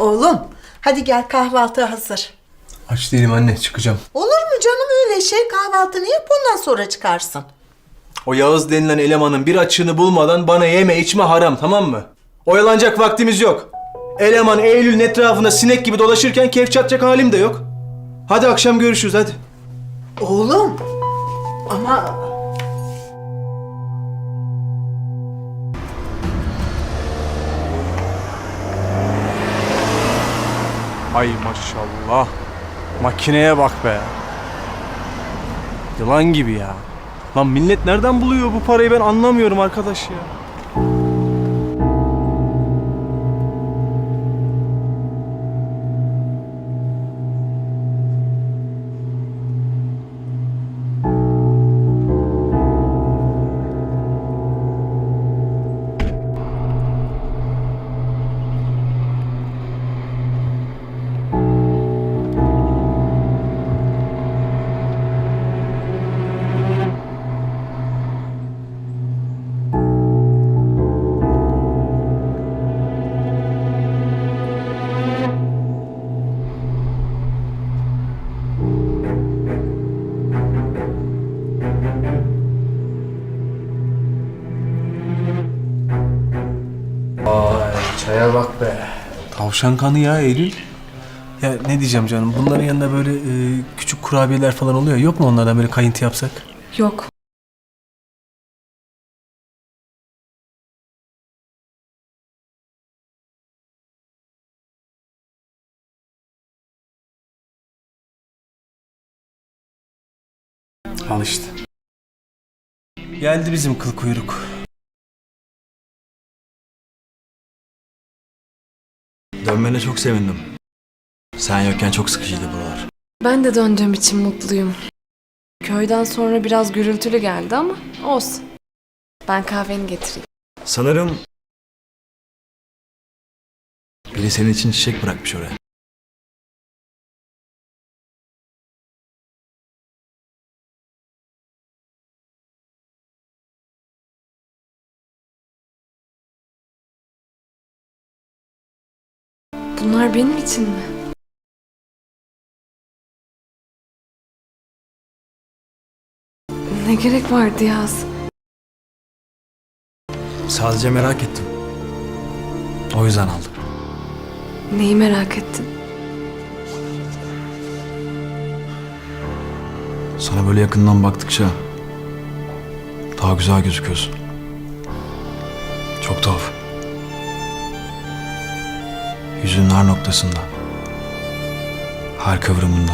Oğlum hadi gel kahvaltı hazır. Aç değilim anne çıkacağım. Olur mu canım öyle şey kahvaltını yap ondan sonra çıkarsın. O Yağız denilen elemanın bir açığını bulmadan bana yeme içme haram tamam mı? Oyalanacak vaktimiz yok. Eleman Eylül'ün etrafında sinek gibi dolaşırken keyif çatacak halim de yok. Hadi akşam görüşürüz hadi. Oğlum ama Ay maşallah. Makineye bak be. Yılan gibi ya. Lan millet nereden buluyor bu parayı ben anlamıyorum arkadaş ya. Bak be. Tavşan kanı ya Eylül. Ya ne diyeceğim canım bunların yanında böyle e, küçük kurabiyeler falan oluyor. Yok mu onlardan böyle kayıntı yapsak? Yok. Al işte. Geldi bizim kıl kuyruk. Dönmene çok sevindim. Sen yokken çok sıkıcıydı buralar. Ben de döndüğüm için mutluyum. Köyden sonra biraz gürültülü geldi ama olsun. Ben kahveni getireyim. Sanırım... Biri senin için çiçek bırakmış oraya. Bunlar benim için mi? Ne gerek vardı Yaz? Sadece merak ettim. O yüzden aldım. Neyi merak ettin? Sana böyle yakından baktıkça... Daha güzel gözüküyorsun. Çok tuhaf. Yüzünün her noktasında. Her kıvrımında.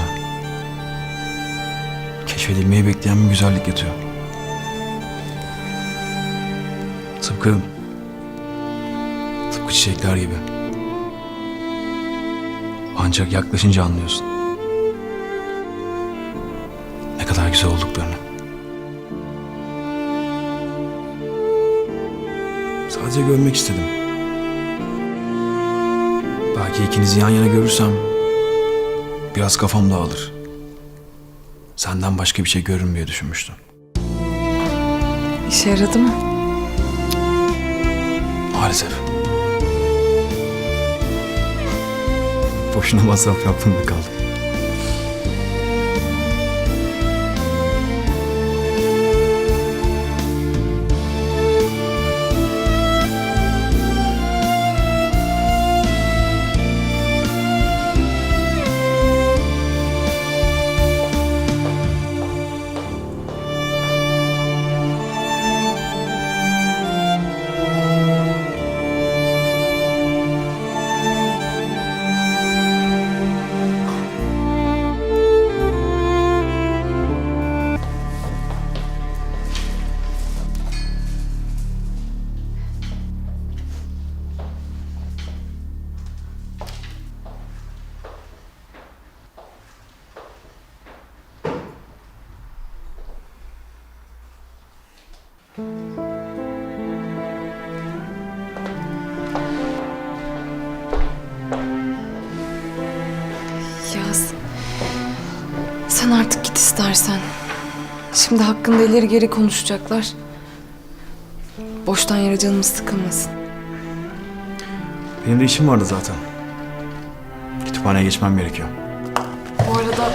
Keşfedilmeyi bekleyen bir güzellik yatıyor. Tıpkı... Tıpkı çiçekler gibi. Ancak yaklaşınca anlıyorsun. Ne kadar güzel olduklarını. Sadece görmek istedim. Belki ikinizi yan yana görürsem biraz kafam dağılır. Senden başka bir şey görürüm diye düşünmüştüm. İşe yaradı mı? Maalesef. Boşuna masraf yaptım da Yaz. Sen artık git istersen. Şimdi hakkında ileri geri konuşacaklar. Boştan yere canımız sıkılmasın. Benim de işim vardı zaten. kütüphaneye geçmem gerekiyor. Bu arada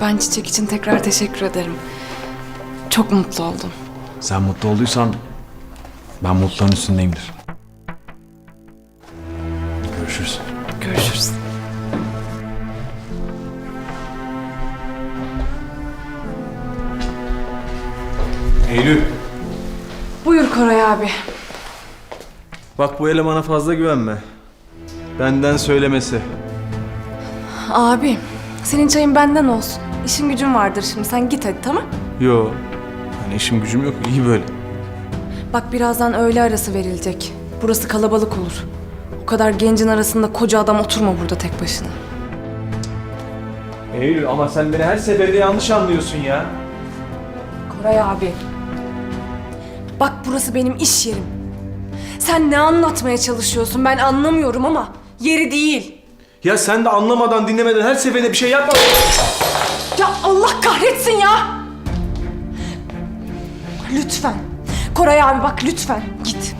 ben çiçek için tekrar teşekkür ederim. Çok mutlu oldum. Sen mutlu olduysan ben mutluluğun üstündeyimdir. Görüşürüz. Görüşürüz. Eylül. Buyur Koray abi. Bak bu elemana fazla güvenme. Benden söylemesi. Abi, senin çayın benden olsun. İşin gücün vardır şimdi. Sen git hadi tamam? Yo. Hani işim gücüm yok. iyi böyle. Bak birazdan öğle arası verilecek. Burası kalabalık olur. O kadar gencin arasında koca adam oturma burada tek başına. Eylül ama sen beni her seferinde yanlış anlıyorsun ya. Koray abi. Bak burası benim iş yerim. Sen ne anlatmaya çalışıyorsun ben anlamıyorum ama yeri değil. Ya sen de anlamadan dinlemeden her seferinde bir şey yapma. Ya Allah kahretsin ya! Lütfen. Koray abi bak lütfen git.